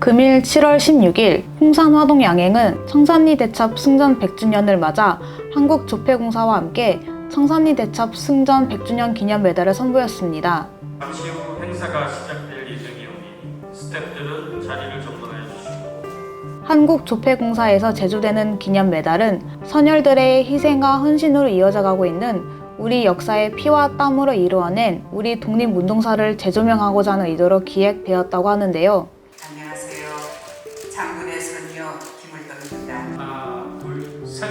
금일 7월 16일 홍산 화동 양행은 청산리 대첩 승전 100주년을 맞아 한국조폐공사와 함께 청산리 대첩 승전 100주년 기념 메달을 선보였습니다. 잠시 후 행사가 시작될 예정이오니 스태프들은 자리를 정돈해 주시고 한국조폐공사에서 제조되는 기념 메달은 선열들의 희생과 헌신으로 이어져 가고 있는 우리 역사의 피와 땀으로 이루어낸 우리 독립운동사를 재조명하고자 하는 의도로 기획되었다고 하는데요. 장군의 손녀 김을덕입니다. 하나 둘 셋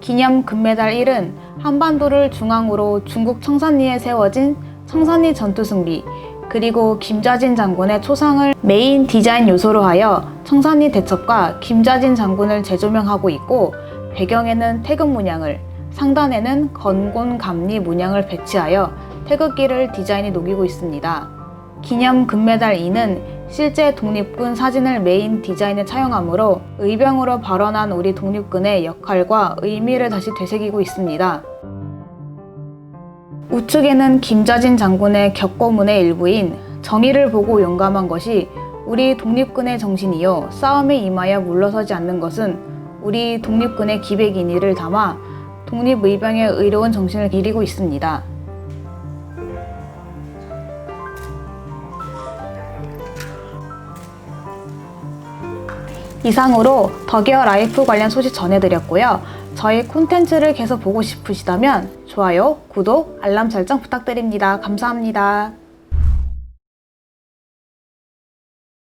기념 금메달 1은 한반도를 중앙으로 중국 청산리에 세워진 청산리 전투승비 그리고 김자진 장군의 초상을 메인 디자인 요소로 하여 청산리 대첩과 김자진 장군을 재조명하고 있고 배경에는 태극 문양을 상단에는 건곤 감리 문양을 배치하여 태극기를 디자인이 녹이고 있습니다. 기념 금메달 2는 실제 독립군 사진을 메인 디자인에 차용하므로 의병으로 발원한 우리 독립군의 역할과 의미를 다시 되새기고 있습니다. 우측에는 김자진 장군의 격고문의 일부인 정의를 보고 용감한 것이 우리 독립군의 정신이요 싸움에 임하여 물러서지 않는 것은 우리 독립군의 기백이니를 담아 독립의병의 의로운 정신을 기리고 있습니다. 이상으로 덕이어 라이프 관련 소식 전해드렸고요. 저희 콘텐츠를 계속 보고 싶으시다면 좋아요, 구독, 알람 설정 부탁드립니다. 감사합니다.